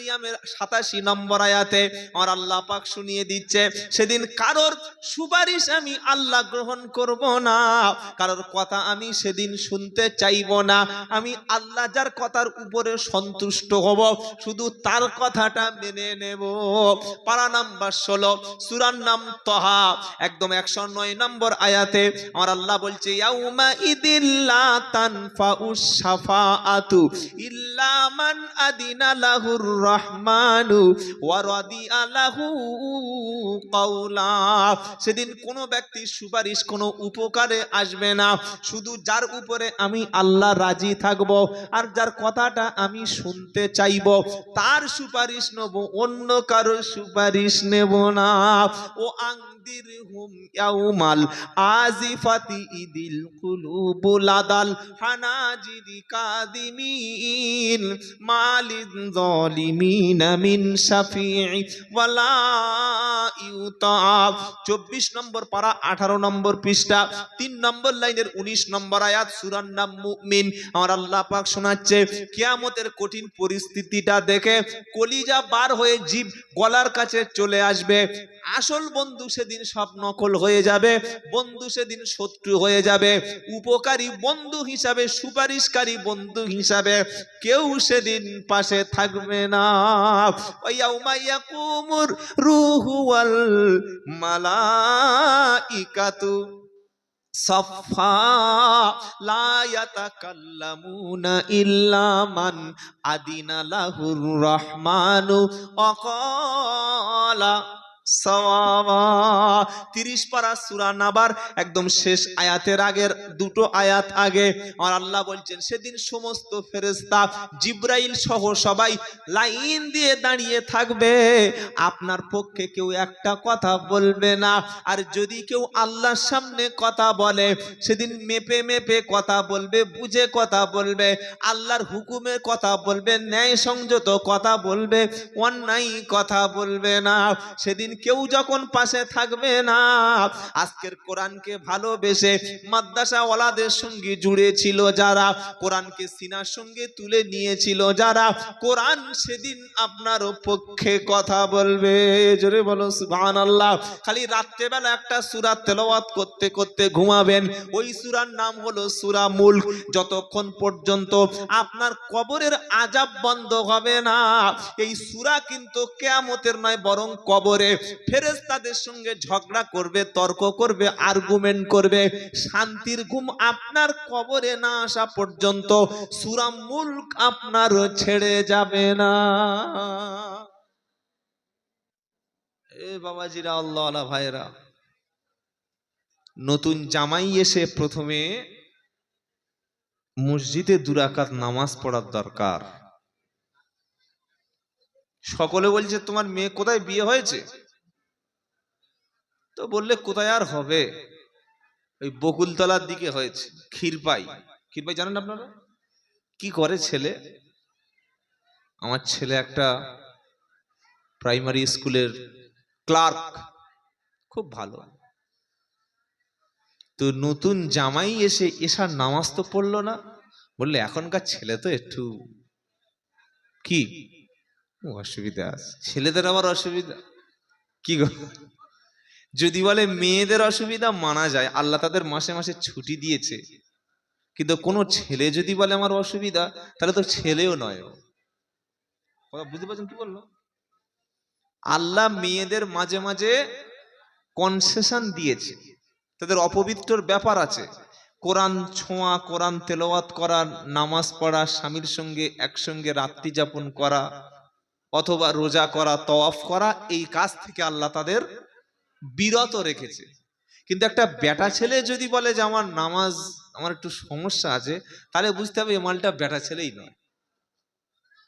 মারিয়ামের সাতাশি নম্বর আয়াতে আমার আল্লাহ পাক শুনিয়ে দিচ্ছে, সেদিন কারোর সুপারিশ আমি আল্লাহ গ্রহণ করব না, কারোর কথা আমি সেদিন শুনতে চাইব না, আমি আল্লাহ যার কথার উপরে সন্তুষ্ট হব, শুধু তার কথাটা মেনে নেব। পারা নাম্বার ষোলো, সুরার নাম তহা, একদম একশো নয় নম্বর আয়াতে আমার আল্লাহ বলছে, ইয়াউমা ইদিল্লা তানফাউস শাফাআতু ইল্লা মান আদিনা লাহুর রহমানু ওয়া রাদিয়া লাহু সেদিন কোনো ব্যক্তি সুপারিশ, কোনো উপকারে আসবে না। শুধু যার উপরে আমি আল্লাহ রাজি থাকব আর যার কথাটা আমি শুনতে চাইব, তার সুপারিশ নেব, অন্য কারও সুপারিশ নেব না। ও আংদির হুম ইয়াউমাল আজিফাতি ইদিল কুলুবুল আদাল হানাজিরি কাদিমিন মালিন জালিমিন মিন শাফিঈ ওয়ালা ইউতাব 24 নম্বর পারা 18 নম্বর পৃষ্ঠা 3 নম্বর লাইনের 19 নম্বর আয়াত, সূরার নাম মুমিন। আমার আল্লাহ পাক শোনাচ্ছে, কিয়ামতের কঠিন পরিস্থিতিটা দেখে কলিজা বার হয়ে জীব গলার কাছে চলে আসবে। আসল বন্ধু সেদিন সব নকল হয়ে যাবে, বন্ধু সেদিন শত্রু হয়ে যাবে, উপকারী বন্ধু হিসাবে, সুপারিশকারী বন্ধু হিসাবে, কেউ সেদিন পাশে থাকবে না। ওয়াইয়াউমা ইয়াকুমুর রুহু ওয়াল মালাইকাতু সাফা লা ইল্লা মান আদিনা লাহুর রহমানু অকালা তিরিশ পারা সুরা নাবার একদম শেষ আয়াতের আগের দুটো আয়াত আগে। আমার আল্লাহ বলছেন, সেদিন সমস্ত ফেরেস্তা জিব্রাইল সহ সবাই লাইন দিয়ে দাঁড়িয়ে থাকবে। আপনার পক্ষে কেউ একটা কথা বলবে না। আর যদি কেউ আল্লাহর সামনে কথা বলে, সেদিন মেপে মেপে কথা বলবে, বুঝে কথা বলবে, আল্লাহর হুকুমের কথা বলবে ন্যায় সংযত কথা বলবে, অন্যায় কথা বলবে না। সেদিন কেউ যখন পাশে থাকবে না, আজকের কোরআনকে ভালোবেসে মাদ্রাসা ওয়ালাদের সঙ্গে জুড়ে ছিল যারা, কোরআনকে সিনার সঙ্গে তুলে নিয়েছিল যারা, কোরআন সেদিন আপনার পক্ষে কথা বলবে। জোরে বলো সুবহান আল্লাহ খালি রাত্রেবেলা একটা সুরা তেলাওয়াত করতে করতে ঘুমাবেন, ওই সুরার নাম হলো সুরা মুল্ক। যতক্ষণ পর্যন্ত আপনার কবরের আজাব বন্ধ হবে না, এই সুরা কিন্তু কেয়ামতের নয়, বরং কবরে ফেরেশতাদের সঙ্গে ঝগড়া করবে, তর্ক করবে আর্গুমেন্ট করবে, শান্তির ঘুম আপনার কবরে না আসা পর্যন্ত সুরা মুল্ক আপনার ছেড়ে যাবে না। এ বাবাজিরা আল্লাহ আল্লাহ ভাইরা নতুন জামাই এসে প্রথমে মসজিদে দুরাকাত নামাজ পড়ার দরকার। সকলে বলছে, তোমার মেয়ে কোথায়? বিয়ে হয়েছে? তো বললে, কোথায় আর হবে? ওই বকুলতলার দিকে হয়েছে, ক্ষীরপাই। ক্ষীরপাই জানেন আপনারা? কি করে ছেলে? আমার ছেলে একটা প্রাইমারি স্কুলের ক্লার্ক খুব ভালো। তো নতুন জামাই এসে এসার নামাজ তো পড়ল না। বললে, এখনকার ছেলে তো একটু কি? অসুবিধা আছে। ছেলেদের আবার অসুবিধা? কি যদি বলে মেয়েদের অসুবিধা মানা যায়, আল্লাহ তাদের মাসে মাসে ছুটি দিয়েছে। কিন্তু কোনো ছেলে যদি বলে আমার অসুবিধা, তাহলে তো ছেলেও নয় বুঝতে পারছেন কি বলল? আল্লাহ মেয়েদের মাঝে মাঝে কনসেশন দিয়েছে। তাদের অপবিত্রর ব্যাপার আছে। কোরআন ছোঁয়া, কোরআন তেলাওয়াত করা, নামাজ পড়া, স্বামীর সঙ্গে একসঙ্গে রাত্রি যাপন করা, অথবা রোজা করা, তওয়াফ করা, এই কাজ থেকে আল্লাহ তাদের বিরত রেখেছে। কিন্তু একটা বেটা ছেলে যদি বলে যে, আমার নামাজ, আমার একটু সমস্যা আছে, তাহলে বুঝতে হবে এ মালটা বেটা ছেলেই নয়।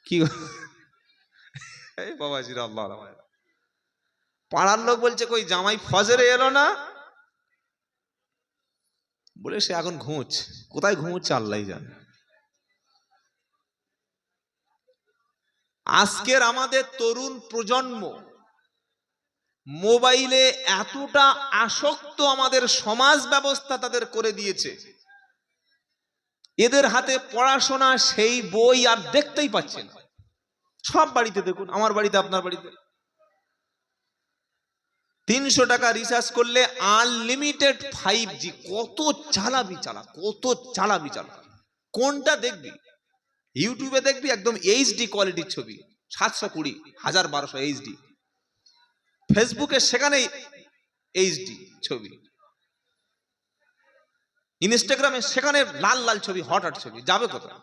কি বাবাজির আল্লাহ। পাড়ার লোক বলছে, কই জামাই ফজরে এলো না? বলে, সে এখন ঘুমোচ্ছে। কোথায় ঘুমোচ্ছে আল্লাহ জানে। আজকের আমাদের তরুণ প্রজন্ম মোবাইলে এতটা আসক্ত আমাদের সমাজ ব্যবস্থা তাদের করে দিয়েছে। এদের হাতে পড়াশোনা সেই বই আর দেখতেই পাচ্ছে না। সব বাড়িতে দেখুন, আমার বাড়িতে, আপনার বাড়িতে। তিনশো টাকা রিচার্জ করলে আনলিমিটেড ফাইভ জি কত চালাবি চালা, কত চালাবি চালা। কোনটা দেখবি? ইউটিউবে দেখবি একদম এইচডি কোয়ালিটির ছবি, সাতশো কুড়ি, হাজার বারোশো এইচডি ফেসবুকে সেখানে এইচডি ছবি। ইনস্টাগ্রামে সেখানে লাল লাল ছবি হট ছবি, যাবে কোথায়?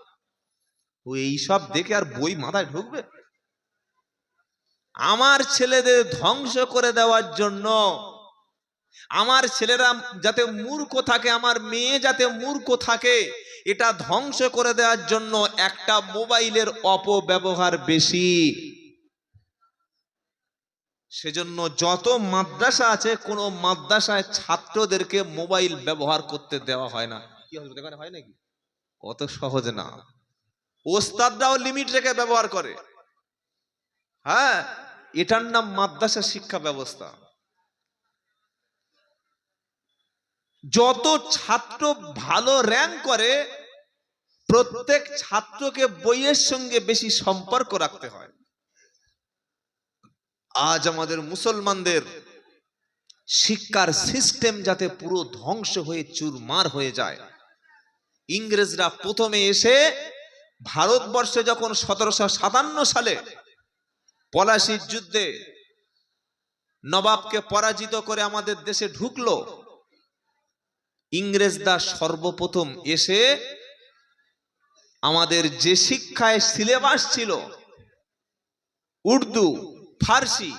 ও এইসব দেখে আর বই মাথায় ঢুকবে? আমার ছেলেদের ধ্বংস করে দেওয়ার জন্য আমার ছেলেরা যাতে মূর্খ থাকে, আমার মেয়ে যাতে মূর্খ থাকে, এটা ধ্বংস করে দেওয়ার জন্য একটা মোবাইলের অপব্যবহার বেশি। সেজন্য যত মাদ্রাসা আছে, কোনো মাদ্রাসায় ছাত্রদেরকে মোবাইল ব্যবহার করতে দেওয়া হয় না। কি হবে হয় নাকি? অত সহজ না। ওস্তাদরাও লিমিট রেখে ব্যবহার করে। হ্যাঁ এটার নাম মাদ্রাসা শিক্ষা ব্যবস্থা। যত ছাত্র ভালো র্যাঙ্ক করে, প্রত্যেক ছাত্রকে বইয়ের সঙ্গে বেশি সম্পর্ক রাখতে হয়। আজ আমাদের মুসলমানদের শিক্ষার সিস্টেম যাতে পুরো ধ্বংস হয়ে চুরমার হয়ে যায়। ইংরেজরা প্রথমে এসে ভারতবর্ষে যখন সতেরোশো সাতান্ন সালে পলাশির যুদ্ধে নবাবকে পরাজিত করে আমাদের দেশে ঢুকলো, ইংরেজরা সর্বপ্রথম এসে আমাদের যে শিক্ষায় সিলেবাস ছিল, উর্দু ফার্সি,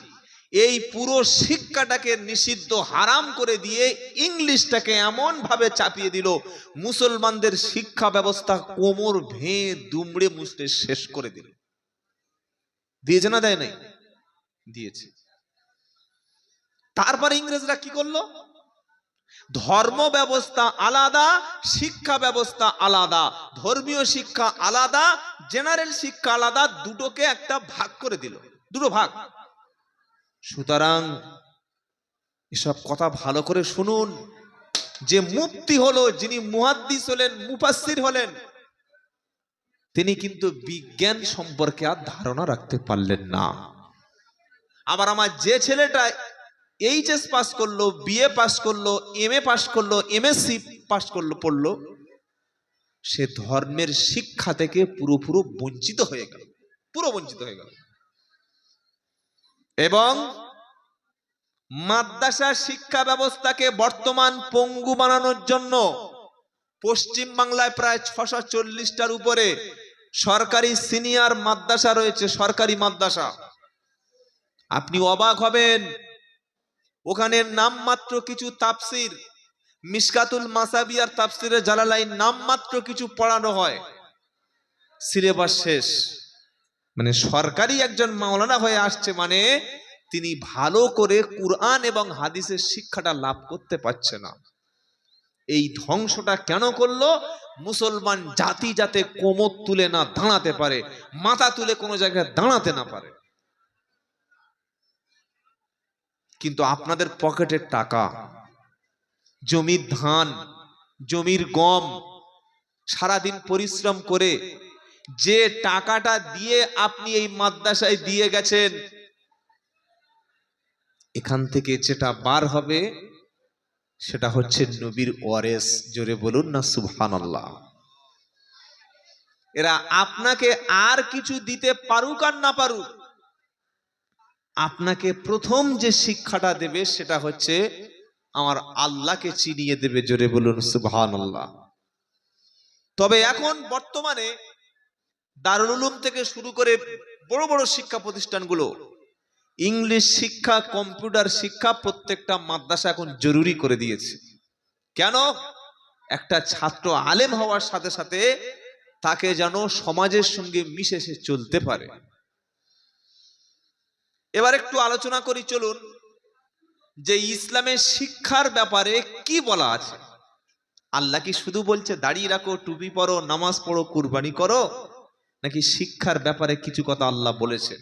এই পুরো শিক্ষাটাকে নিষিদ্ধ হারাম করে দিয়ে ইংলিশটাকে এমন ভাবে চাপিয়ে দিল, মুসলমানদের শিক্ষা ব্যবস্থা কোমর ভেঁ দুমড়ে মুচড়ে শেষ করে দিল। দিয়েছে না দেয় নাই? দিয়েছে। তারপর ইংরেজরা কি করল? ধর্ম ব্যবস্থা আলাদা, শিক্ষা ব্যবস্থা আলাদা, ধর্মীয় শিক্ষা আলাদা, জেনারেল শিক্ষা আলাদা, দুটোকে একটা ভাগ করে দিল। দুটো ভাগ। সুতরাং এসব কথা ভালো করে শুনুন। যে মুক্তি হলো, যিনি মুহাদ্দিস হলেন, মুফাসসির হলেন, তিনি কিন্তু বিজ্ঞান সম্পর্কে আর ধারণা রাখতে পারলেন না। আবার আমার যে ছেলেটা এইচএস পাস করল, বিএ পাস করল এম এ পাস করল, এমএসসি পাস করল, পড়ল, সে ধর্মের শিক্ষা থেকে পুরোপুরো বঞ্চিত হয়ে গেল। পুরো বঞ্চিত হয়ে গেল। এবং মাদ্রাসা শিক্ষা ব্যবস্থাকে বর্তমান পঙ্গু বানানোর জন্য পশ্চিম বাংলায় প্রায় ছশো চল্লিশটার উপরে সরকারি সিনিয়র মাদ্রাসা রয়েছে, সরকারি মাদ্রাসা। আপনি অবাক হবেন ওখানে নামমাত্র কিছু তাফসির মিসকাতুল মাসাবিয়ার তাফসিরে জালালাইন নামমাত্র কিছু পড়ানো হয়। সিলেবাস শেষ। মানে সরকারি একজন মাওলানা হয়ে আসছে মানে তিনি ভালো করে কুরআন এবং হাদিসের শিক্ষাটা লাভ করতে পারছে না। এই ধ্বংসটা কেন করল? মুসলমান জাতি যাতে কোমর তুলে না দাঁড়াতে পারে, মাথা তুলে কোনো জায়গায় দাঁড়াতে না পারে। কিন্তু আপনাদের পকেটের টাকা, জমির ধান, জমির গম, সারাদিন পরিশ্রম করে যে টাকাটা দিয়ে আপনি এই মাদ্রাসায় দিয়ে গেছেন, এখান থেকে যেটা বার হবে, সেটা হচ্ছে নবীর ওয়ারেস। জোরে বলুন না সুবহান এরা আপনাকে আর কিছু দিতে পারুক আর না পারুক, আপনাকে প্রথম যে শিক্ষাটা দেবে সেটা হচ্ছে আমার আল্লাহকে চিনিয়ে দেবে, জোরে বলুন সুবহান তবে এখন বর্তমানে দারুল উলুম থেকে শুরু করে বড় বড় শিক্ষা প্রতিষ্ঠানগুলো, ইংলিশ শিক্ষা, কম্পিউটার শিক্ষা প্রত্যেকটা মাদ্রাসা এখন জরুরি করে দিয়েছে। কেন? একটা ছাত্র আলেম হওয়ার সাথে সাথে তাকে যেন সমাজের সঙ্গে মিশে সে চলতে পারে। এবার একটু আলোচনা করি, চলুন, যে ইসলামের শিক্ষার ব্যাপারে কি বলা আছে? আল্লাহ কি শুধু বলছে, দাঁড়িয়ে রাখো, টুপি পরো, নামাজ পড়ো, কুরবানি করো? নাকি শিক্ষার ব্যাপারে কিছু কথা আল্লাহ বলেছেন?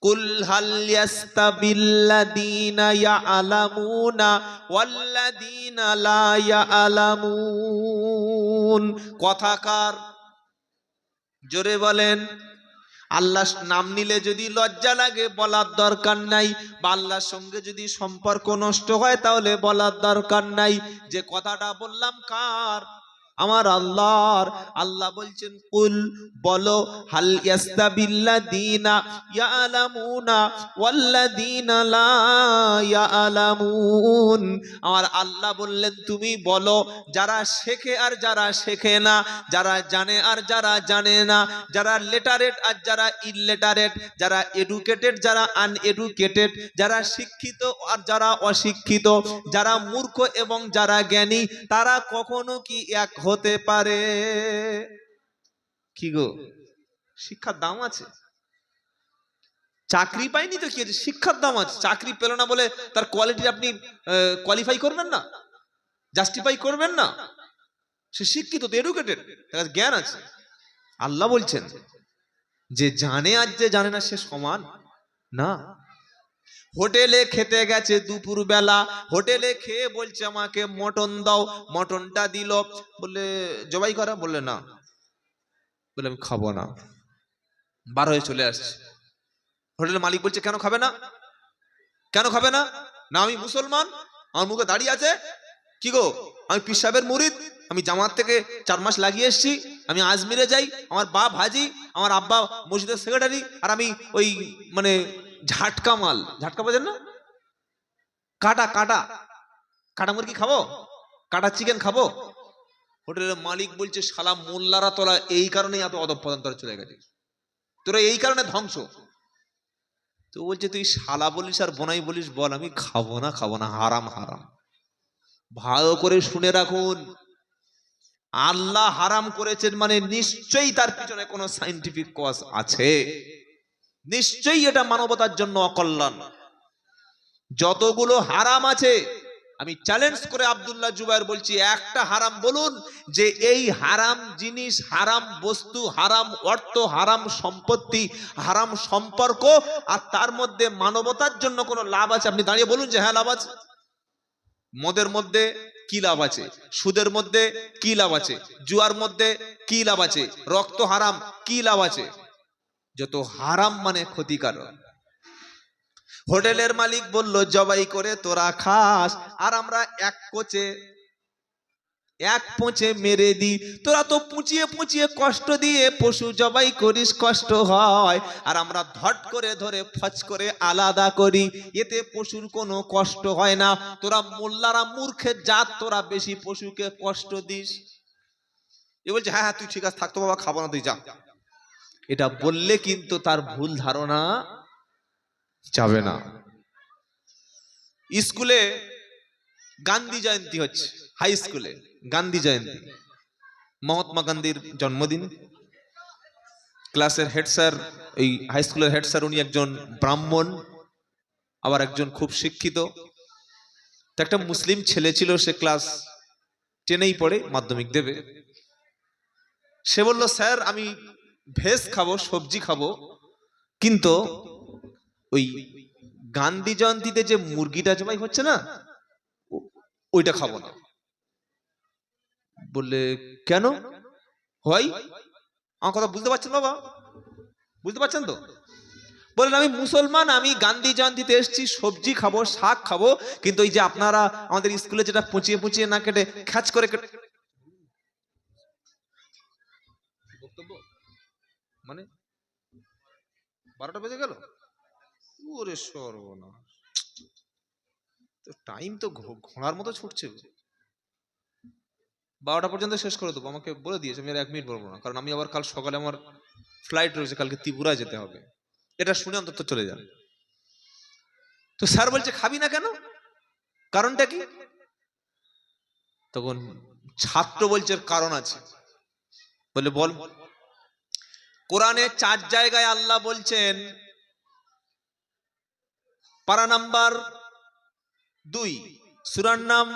কুল হাল ইয়াস্তাবিল্লাযীনা ইয়ালামুনা ওয়াল্লাযীনা লা ইয়ালামুন। কথাকার জোরে বলেন। আল্লাহ নাম নিলে যদি লজ্জা লাগে, বলার দরকার নাই। বা আল্লাহর সঙ্গে যদি সম্পর্ক নষ্ট হয়, তাহলে বলার দরকার নাই। যে কথাটা বললাম কার? আমার আল্লাহর। আল্লাহ বলছেন, কুল, বলো, হাল ইয়াস্তাবিল্লাযীনা ইয়ালামুনা ওয়াল্লাযীনা লা ইয়ালামুন? আমার আল্লাহ বললেন, তুমি বলো, যারা শেখে আর যারা শেখে না, যারা জানে আর যারা জানে না, যারা লেটারেট আর যারা ইললেটারেট যারা এডুকেটেড, যারা আনএডুকেটেড, যারা শিক্ষিত আর যারা অশিক্ষিত, যারা মূর্খ এবং যারা জ্ঞানী, তারা কখনো কি এক হতে পারে। কি গো? শিক্ষার দাম আছে। চাকরি পাইনি তো কি আছে? শিক্ষার দাম আছে। চাকরি পেল না বলে তার কোয়ালিটি আপনি কোয়ালিফাই করবেন না? জাস্টিফাই করবেন না? সে শিক্ষিত, তো এডুকেটেড জ্ঞান আছে। আল্লাহ বলছেন, যে জানে আর যে জানে না সে সমান না। হোটেলে খেতে গেছে দুপুর বেলা হোটেলে খেয়ে বলছে আমাকে, মটন দাও। মটনটা দিল। বলে জবাই করা? বললে, না। বলে আমি খাব না। বার হয়ে চলে আসছে। হোটেলের মালিক বলছে, কেন খাবে না? কেন খাবে না? না, আমি মুসলমান। আমার মুখে দাঁড়িয়ে আছে। কি গো? আমি পীর সাহেবের মুরিদ। আমি জামাত থেকে চার মাস লাগিয়ে এসেছি। আমি আজমিরে যাই। আমার বাপ হাজি, আমার আব্বা মসজিদের সেক্রেটারি আর আমি ওই মানে ঝাটকা মাল। ঝাটকা বোঝেন না? কাটা কাটা। কাটা মুরগি খাব? কাটা চিকেন খাব? হোটেলের মালিক বলছে, শালা মোল্লারা তোরা এই কারণেই এত অধপদান্তরে চলে গেছে তোরা এই কারণে ধ্বংস। তো বলছে, তুই শালা বলিস আর বোনাই বলিস, বল, আমি খাব না খাব না, হারাম হারাম। ভালো করে শুনে রাখুন। আল্লাহ হারাম করেছেন মানে নিশ্চয়ই তার পিছনে কোনো সাইন্টিফিক কজ আছে। নিশ্চয়ই এটা মানবতার জন্য অকল্যাণ। যতগুলো হারাম আছে, আমি চ্যালেঞ্জ করে আব্দুল্লাহ জুবাইর বলছি, একটা হারাম বলুন যে এই হারাম জিনিস, হারাম বস্তু, হারাম অর্থ, হারাম সম্পত্তি, হারাম সম্পর্ক আর তার মধ্যে মানবতার জন্য কোনো লাভ আছে? আপনি দাঁড়িয়ে বলুন যে হ্যাঁ লাভ আছে। মদের মধ্যে কি লাভ আছে? সুদের মধ্যে কি লাভ আছে? জুয়ার মধ্যে কি লাভ আছে? রক্ত হারাম, কি লাভ আছে? যত হারাম মানে ক্ষতিকারক। হোটেলের মালিক বলল, জবাই করে তোরা খাস, আর আমরা এক কোচে, এক পোঁচে মেরে দি তোরা তো পুঁচিয়ে পুঁচিয়ে কষ্ট দিয়ে পশু জবাই করিস, কষ্ট হয়। আর আমরা ধট করে ধরে ফচ করে আলাদা করি। এতে পশুর কোনো কষ্ট হয় না। তোরা মোল্লারা মূর্খের জাত, তোরা বেশি পশুকে কষ্ট দিস। এ বলছে হ্যাঁ হ্যাঁ তুই ঠিক আছে থাকতো বাবা খাব না, তুই যা। এটা বললে কিন্তু তার ভুল ধারণা যাবে না। স্কুলে গান্ধী জয়ন্তী হচ্ছে হাই স্কুলে গান্ধী জয়ন্তী। মহাত্মা গান্ধীর জন্মদিন। ক্লাসের হেড স্যার এই হাই স্কুলের হেড স্যার উনি একজন ব্রাহ্মণ, আবার একজন খুব শিক্ষিত। একটা মুসলিম ছেলে ছিল, সে ক্লাস টেনেই পড়ে, মাধ্যমিক দেবে। সে বলল, স্যার, আমি ভেজ খাব, সবজি খাব, কিন্তু ওই গান্ধী জয়ন্তীতে যে মুরগিটা জমাই হচ্ছে না? ওইটা খাব না। বললে, কেন? হয়? আমার কথা বুঝতে পারছেন বাবা? বুঝতে পারছেন তো? বললেন, আমি মুসলমান, আমি গান্ধী জয়ন্তীতে এসেছি, সবজি খাব, শাক খাব, কিন্তু ওই যে আপনারা আমাদের স্কুলে যেটা পুচিয়ে পুচিয়ে না কেটে খ্যাচ করে মানে বারোটা বেজে গেল? ওরে সর্বনাশ। তো টাইম তো ঘোড়ার মতো ছুটছে। বারোটা পর্যন্ত শেষ করে দেবো। আমাকে বলে দিয়েছে, আমি আর এক মিনিট বলব না। কারণ আমি আবার কাল সকালে আমার ফ্লাইট রয়েছে, কালকে ত্রিপুরায় যেতে হবে। এটা শুনে অন্তত চলে যান। তো স্যার বলছে, খাবি না কেন? কারণটা কি? তখন ছাত্র বলছে কারণ আছে। বলে, বল। কোরআনে চার জায়গায় আল্লাহ বলছেন, পারা নাম্বার দুই, সুরার নাম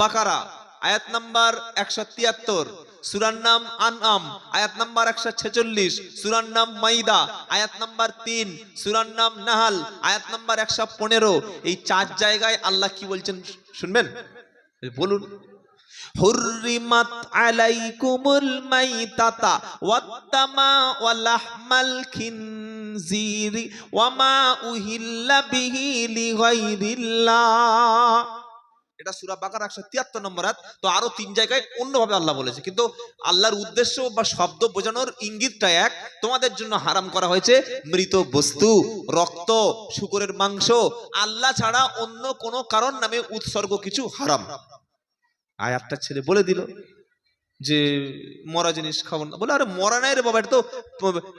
বাকারা, আয়াত নাম্বার একশো তিয়াত্তর, সুরার নাম আনআম, আয়াত নাম্বার একশো ছেচল্লিশ, সুরার নাম মাইদা, আয়াত নাম্বার তিন, সুরার নাম নাহাল, আয়াত নাম্বার একশো পনেরো। এই চার জায়গায় আল্লাহ কি বলছেন শুনবেন? বলুন। হুররিমাত আলাইকুমুল মাইতাতা ওয়াত্তামা ওয়া লাহমাল খিন খিনজিরি ওয়ামা উহিল্লা বিহি লিগাইরিল্লাহ। এটা সূরা বাকারা 173 নম্বর আয়াত। তো আরও তিন জায়গায় অন্যভাবে আল্লাহ বলেছে। কিন্তু আল্লাহর উদ্দেশ্য বা শব্দ বোঝানোর ইঙ্গিতটা এক, তোমাদের জন্য হারাম করা হয়েছে মৃত বস্তু, রক্ত, শুকরের মাংস। আল্লাহ ছাড়া অন্য কোনো কারণ নামে উৎসর্গ কিছু হারাম। আয়াতটা ছেড়ে বলে দিল যে, মরা জিনিস খাব না। বলে, আরে, মরা নাই রে বাবা, এটা তো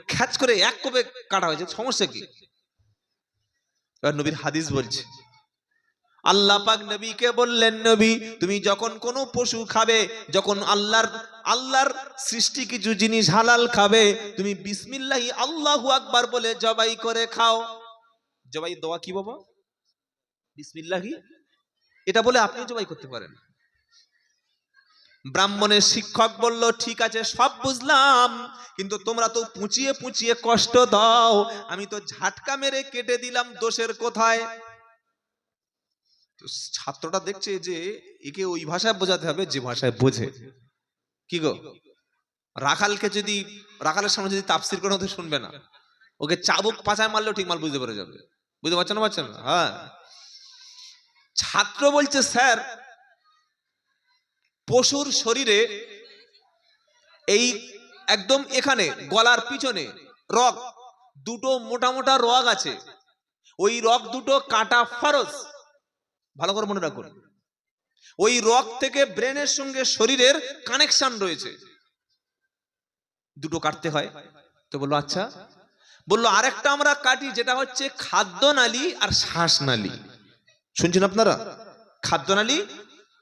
খ্যাচ করে এক কবে কাটা হয়েছে, সমস্যা কি? নবীর হাদিস বলছে, আল্লাহ পাক নবীকে বললেন, নবী, তুমি যখন কোনো পশু খাবে, যখন আল্লাহর আল্লাহর সৃষ্টি কিছু জিনিস হালাল খাবে, তুমি বিসমিল্লাহি আল্লাহু আকবার বলে জবাই করে খাও। জবাই দোয়া কি বাবা? বিসমিল্লাহি? এটা বলে আপনি জবাই করতে পারেন। ব্রাহ্মণের শিক্ষক বলল, ঠিক আছে, সব বুঝলাম, কিন্তু তোমরা তো পুঁচিয়ে পুঁচিয়ে কষ্ট দাও। আমি তো ঝাটকা মেরে কেটে দিলাম দোষের কোথায়? তো ছাত্রটা দেখছে যে একে ওই ভাষায় বোঝাতে হবে, যে ভাষায় বোঝে। কি গো? রাখালকে যদি, রাখালের সামনে যদি তাফসির করে তো শুনবে না, ওকে চাবুক পাচায় মারলেও ঠিক মাল বুঝতে পেরে যাবে। বুঝতে পারছেন না পারছেন হ্যাঁ। ছাত্র বলছে, স্যার পশুর শরীরে এই একদম এখানে, গলার পিছনে রগ, দুটো মোটা মোটা রগ আছে। ওই রগ দুটো কাটা ফরজ ভালো করে মনে রাখুন। ওই রগ থেকে ব্রেনের সঙ্গে শরীরের কানেকশন রয়েছে। দুটো কাটতে হয়। তো বলল আচ্ছা। বলল, আরেকটা আমরা কাটি, যেটা হচ্ছে খাদ্য নালী আর শ্বাস শ্বাসনালী। শুনছেন আপনারা? খাদ্য নালী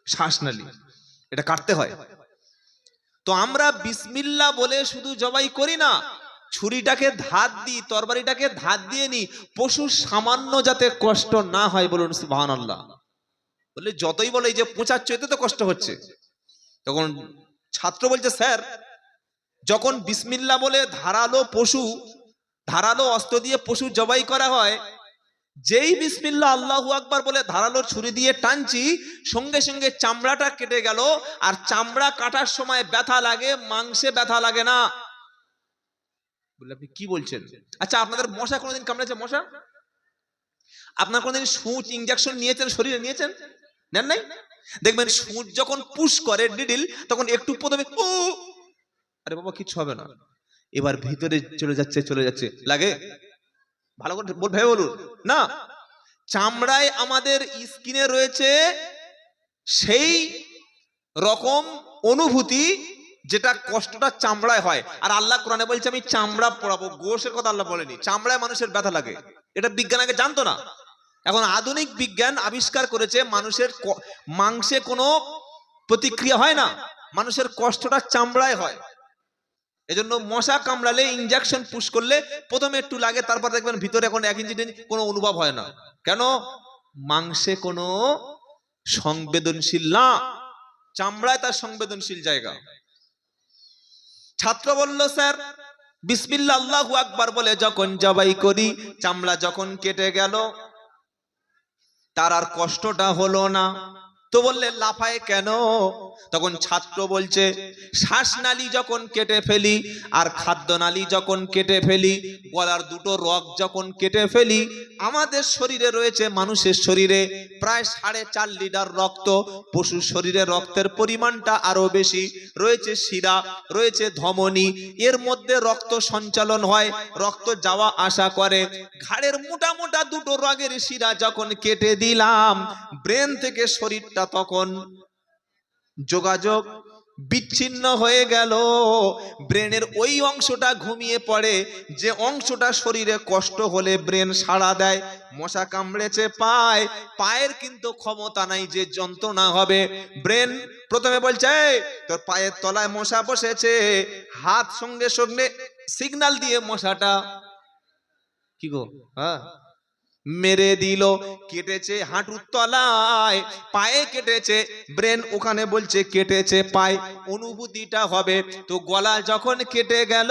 শ্বাসনালী। এটা কাটতে হয়। তো আমরা বিসমিল্লা বলে শুধু জবাই করি না, ছুরিটাকে ধার দিই, তরবারিটাকে ধার দিয়ে নি পশুর সামান্য যাতে কষ্ট না হয় বলুন সুবহানাল্লাহ। বললে যতই বলে যে পোঁচাচ্ছ এতে তো কষ্ট হচ্ছে। তখন ছাত্র বলছে, স্যার, যখন বিসমিল্লা বলে ধারালো পশু, ধারালো অস্ত্র দিয়ে পশু জবাই করা হয় যেই বিসমিল্লা আল্লাহু আকবার বলে ধারালো ছুরি দিয়ে টানছি, সঙ্গে সঙ্গে চামড়াটা কেটে গেল, আর চামড়া কাটার সময় ব্যথা লাগে, মাংসে ব্যথা লাগে না। বলে আপনি কি বলছেন? আচ্ছা আপনাদের মশা কোনোদিন কামড়েছে? মশা? আপনার কোনোদিন সুচ ইঞ্জেকশন নিয়েছেন, শরীরে নিয়েছেন? নেন নাই? দেখবেন সুচ যখন পুশ করে ডিডিল তখন একটু প্রথমে ও আরে বাবা, কিচ্ছু হবে না। এবার ভিতরে চলে যাচ্ছে চলে যাচ্ছে। লাগে? ভালো করে ভেবে বলুন। না, চামড়ায় আমাদের স্কিনে রয়েছে সেই রকম অনুভূতি যেটা কষ্টটা চামড়ায় হয়। আর আল্লাহ কোরআনে বলছে, আমি চামড়া পড়াবো। গোশের কথা আল্লাহ বলেনি। চামড়ায় মানুষের ব্যথা লাগে। এটা বিজ্ঞান আগে জানতো না। এখন আধুনিক বিজ্ঞান আবিষ্কার করেছে, মানুষের মাংসে কোনো প্রতিক্রিয়া হয় না। মানুষের কষ্টটা চামড়ায় হয়। এজন্য মশা কামড়ালে ইঞ্জেকশন পুশ করলে প্রথমে একটু লাগে, তারপর দেখবেন ভিতরে এখন এক ইঞ্চি কোনো অনুভব হয় না। কেন? মাংসে কোনো সংবেদনশীল না। চামড়ায় তার সংবেদনশীল জায়গা। ছাত্র বলল, স্যার বিসমিল্লা আল্লাহু আকবার বলে যখন জবাই করি, চামড়া যখন কেটে গেল, তার আর কষ্টটা হলো না। তো বললে, লাফায় কেন? তখন ছাত্র বলছে শ্বাসনালী যখন কেটে ফেলি আর খাদ্যনালী যখন কেটে ফেলি, গলার দুটো রগ যখন কেটে ফেলি, আমাদের শরীরে রয়েছে মানুষের শরীরে প্রায় সাড়ে চার লিটার রক্ত। পশুর শরীরে রক্তের পরিমাণটা আরও বেশি। রয়েছে শিরা, রয়েছে ধমনী। এর মধ্যে রক্ত সঞ্চালন হয়, রক্ত যাওয়া আসা করে। ঘাড়ের মোটা মোটা দুটো রগের শিরা যখন কেটে দিলাম, ব্রেন থেকে শরীরটা তখন যোগাযোগ বিচ্ছিন্ন হয়ে গেল। ব্রেনের ওই অংশটা ঘুমিয়ে পড়ে যে অংশটা শরীরে কষ্ট হলে ব্রেন সাড়া দেয় মশা কামড়েছে পায় পায়ের কিন্তু ক্ষমতা নাই যে যন্ত্রণা হবে। ব্রেন প্রথমে বলছে "এই, তোর পায়ের তলায় মশা বসেছে। হাত সঙ্গে সঙ্গে সিগন্যাল দিয়ে মশাটা কি গো হ্যাঁ? মেরে দিল। কেটেছে হাঁটুর তলায়, পায়ে কেটেছে, ব্রেন ওখানে বলছে কেটেছে পায়। অনুভূতিটা হবে। তো গলা যখন কেটে গেল,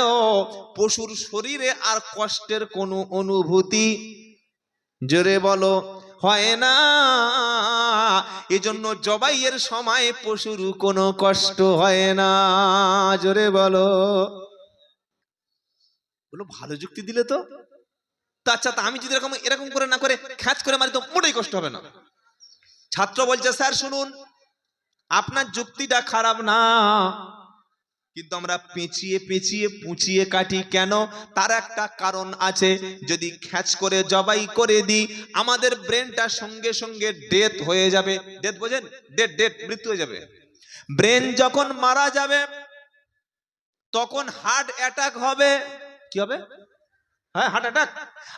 পশুর শরীরে আর কষ্টের কোনো অনুভূতি? জোরে বলো, হয় না। এজন্য জবাইয়ের সময় পশুর কোনো কষ্ট হয় না। জোরে বলো। বলো, ভালো যুক্তি দিলে তো। আচ্ছা তা আমি যদি এরকম এরকম করে না করে খ্যাচ করে মারি তো মোটেই কষ্ট হবে না। ছাত্র বলছে, স্যার, শুনুন, আপনার যুক্তিটা খারাপ না। কিন্তু আমরা পেঁচিয়ে পেঁচিয়ে, পুঁচিয়ে কাটি কেন? তার একটা কারণ আছে, যদি খ্যাচ করে জবাই করে দিই, আমাদের ব্রেনটা সঙ্গে সঙ্গে ডেথ হয়ে যাবে। ডেথ বোঝেন? ডেথ ডেথ, মৃত্যু হয়ে যাবে। ব্রেন যখন মারা যাবে, তখন হার্ট অ্যাটাক হবে। কি হবে? হ্যাঁ হার্ট অ্যাটাক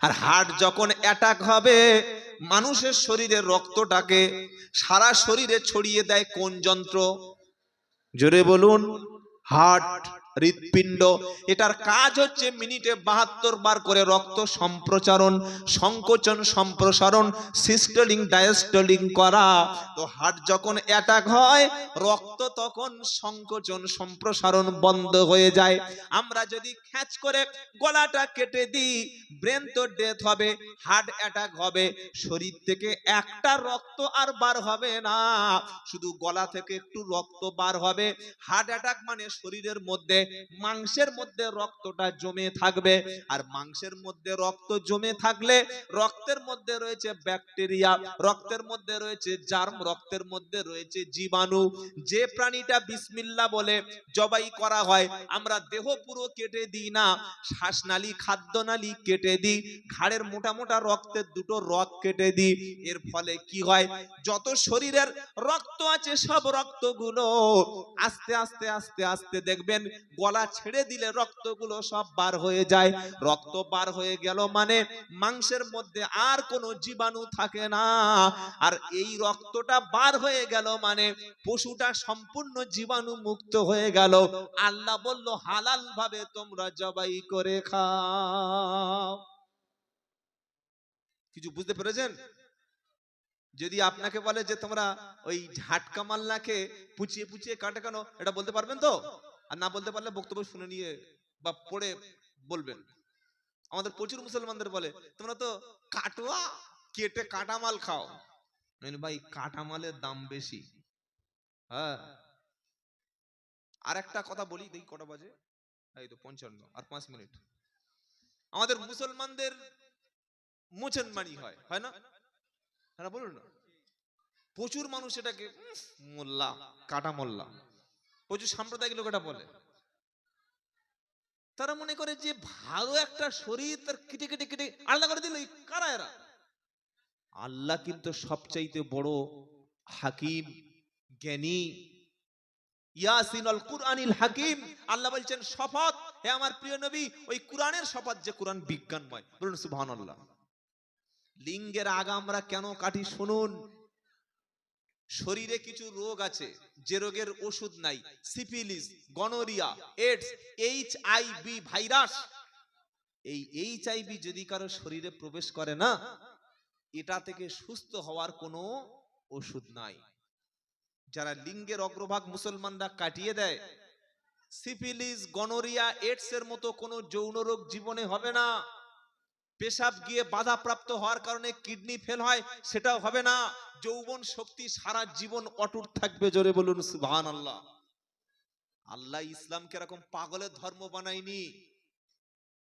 আর হার্ট যখন অ্যাটাক হবে, মানুষের শরীরে রক্তটাকে সারা শরীরে ছড়িয়ে দেয় কোন যন্ত্র? জোরে বলুন হার্ট হৃৎপিণ্ড। এটার কাজ হচ্ছে মিনিটে বাহাত্তর বার করে রক্ত সম্প্রচারণ, সংকোচন সম্প্রসারণ সিস্টোলিং ডায়াস্টোলিং করা। তো হার্ট যখন অ্যাটাক হয়, রক্ত তখন সংকোচন সম্প্রসারণ বন্ধ হয়ে যায়। আমরা যদি খ্যাচ করে গলাটা কেটে দিই, ব্রেন তো ডেথ হবে, হার্ট অ্যাটাক হবে, শরীর থেকে একটা রক্ত আর বার হবে না। শুধু গলা থেকে একটু রক্ত বার হবে। হার্ট অ্যাটাক মানে শরীরের মধ্যে মাংসের মধ্যে রক্তটা জমে থাকবে। আর মাংসের মধ্যে রক্ত জমে থাকলে রক্তের মধ্যে রয়েছে ব্যাকটেরিয়া, রক্তের মধ্যে রয়েছে জার্ম, রক্তের মধ্যে রয়েছে জীবাণু। যে প্রাণীটা বিসমিল্লা বলে জবাই করা হয়, আমরা দেহ পুরো কেটে দিই না। শ্বাসনালী, খাদ্যনালী কেটে দিই। ঘাড়ের মোটা মোটা রক্তের দুটো রক কেটে দিই। এর ফলে কি হয়? যত শরীরের রক্ত আছে, সব রক্তগুলো আস্তে আস্তে আস্তে আস্তে দেখবেন গলা ছেড়ে দিলে রক্তগুলো সব বার হয়ে যায়। রক্ত বার হয়ে গেল মানে মাংসের মধ্যে আর কোনো জীবাণু থাকে না। আর এই রক্তটা বার হয়ে গেল মানে পশুটা সম্পূর্ণ জীবাণু মুক্ত হয়ে গেল। আল্লাহ বলল হালাল ভাবে তোমরা জবাই করে খাও। কিছু বুঝতে পেরেছেন? যদি আপনাকে বলে যে তোমরা ওই ঝাটকা মাল্লাকে পুচিয়ে পুচিয়ে কাটে কেন, এটা বলতে পারবেন তো? আর না বলতে পারলে বক্তব্য শুনে নিয়ে বা পড়ে বলবেন। আমাদের প্রচুর মুসলমানদের বলে, তোমরা তো কাটোয়া কেটে কাটা মাল খাও ভাই কাটা মালের দাম বেশি। হ্যাঁ। আর একটা কথা বলি, দেখি কটা বাজে। এই তো পঞ্চান্ন, আর পাঁচ মিনিট। আমাদের মুসলমানদের মুসলমানি হয় হয় না? হ্যাঁ বলুন না। প্রচুর মানুষ এটাকে মোল্লা, কাটা মোল্লা। প্রচুর সাম্প্রদায়িক লোক এটা বলে। তারা মনে করে যে ভালো একটা শরীর তার কেটে কেটে কেটে আলাদা করে দিল। কারা এরা? আল্লাহ কিন্তু সবচাইতে বড় হাকিম, জ্ঞানী। ইয়াসিন কুরআনিল হাকিম। আল্লাহ বলছেন, শপথ, হে আমার প্রিয় নবী, ওই কোরআনের শপথ যে কোরআন বিজ্ঞানময়। বলুন, সুবহানাল্লাহ। লিঙ্গের আগা আমরা কেন কাটি শুনুন? শরীরে কিছু রোগ আছে, যে রোগের ওষুধ নাই, syphilis, gonorrhoea AIDS H I V virus. এই এইচ আই ভি যদি কারও শরীরে প্রবেশ করে না, এটা থেকে সুস্থ হওয়ার কোনো ওষুধ নাই। যারা লিঙ্গের অগ্রভাগ মুসলমানরা কাটিয়ে দেয়, সিফিলিস, গনোরিয়া এডস এর মতো কোনো যৌন রোগ জীবনে হবে না। পেশাব গিয়ে বাধাপ্রাপ্ত হওয়ার কারণে কিডনি ফেল হয়, সেটাও হবে না। যৌবন শক্তি সারা জীবন অটুট থাকবে, জোরে বলুন সুবহান আল্লাহ আল্লাহ ইসলামকে এরকম পাগলের ধর্ম বানায়নি।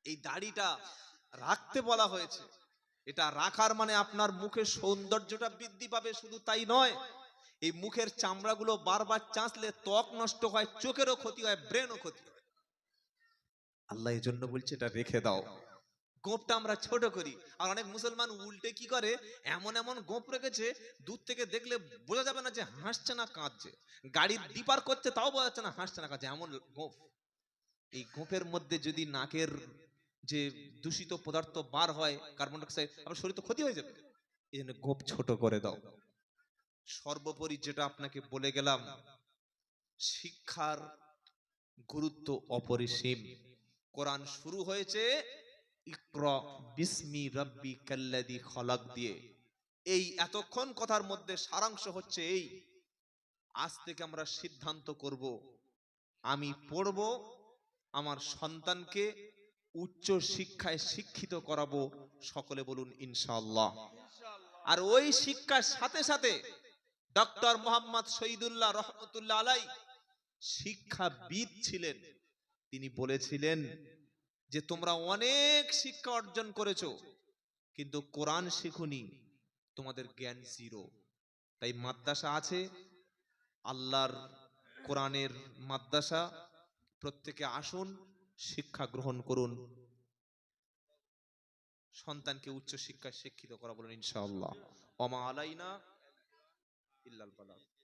এই দাড়িটা রাখতে বলা হয়েছে। এটা রাখার মানে আপনার মুখের সৌন্দর্যটা বৃদ্ধি পাবে, শুধু তাই নয়। এই মুখের চামড়াগুলো বারবার চাঁচলে ত্বক নষ্ট হয়, চোখেরও ক্ষতি হয় ব্রেনও ক্ষতি হয়। আল্লাহ এই জন্য বলছে, এটা রেখে দাও। গোপটা আমরা ছোট করি। আর অনেক মুসলমান উল্টে কি করে? এমন এমন গোপ রেখেছে, দূর থেকে দেখলে বোঝা যাবে না যে হাসছে না কাঁদছে। গাড়ির ডিপার করছে, তাও বোঝা যাচ্ছে না হাসছে না কাঁদছে, এমন গোপ। এই গোপের মধ্যে যদি নাকের যে দূষিত পদার্থ বার হয়, কার্বন ডাইঅক্সাইড আপনার শরীর তো ক্ষতি হয়ে যাবে। এই জন্য গোপ ছোট করে দাও। সর্বোপরি যেটা আপনাকে বলে গেলাম, শিক্ষার গুরুত্ব অপরিসীম। কোরআন শুরু হয়েছে ইকরা বিসমি রব্বি কাল্লাদি খলাক দিয়ে। এই এতক্ষণ কথার মধ্যে সারাংশ হচ্ছে এই, আজ থেকে আমরা সিদ্ধান্ত করব, আমি পড়ব, আমার সন্তানকে উচ্চ শিক্ষায় শিক্ষিত করাবো, সকলে বলুন ইনশাআল্লাহ। আর ওই শিক্ষার সাথে সাথে ডক্টর মোহাম্মদ শহীদুল্লাহ রহমতুল্লাহ আলাই শিক্ষাবিদ ছিলেন। তিনি বলেছিলেন যে তোমরা অনেক শিক্ষা অর্জন করেছ, কিন্তু কোরআন শিখুনি, তোমাদের জ্ঞান জিরো তাই মাদ্রাসা আছে, আল্লাহর কোরআনের মাদ্রাসা, প্রত্যেকে আসুন, শিক্ষা গ্রহণ করুন। সন্তানকে উচ্চ শিক্ষায় শিক্ষিত করা বলেন ইনশাআল্লাহ। ওমা আলাইনা ইল্লাল বালাগ।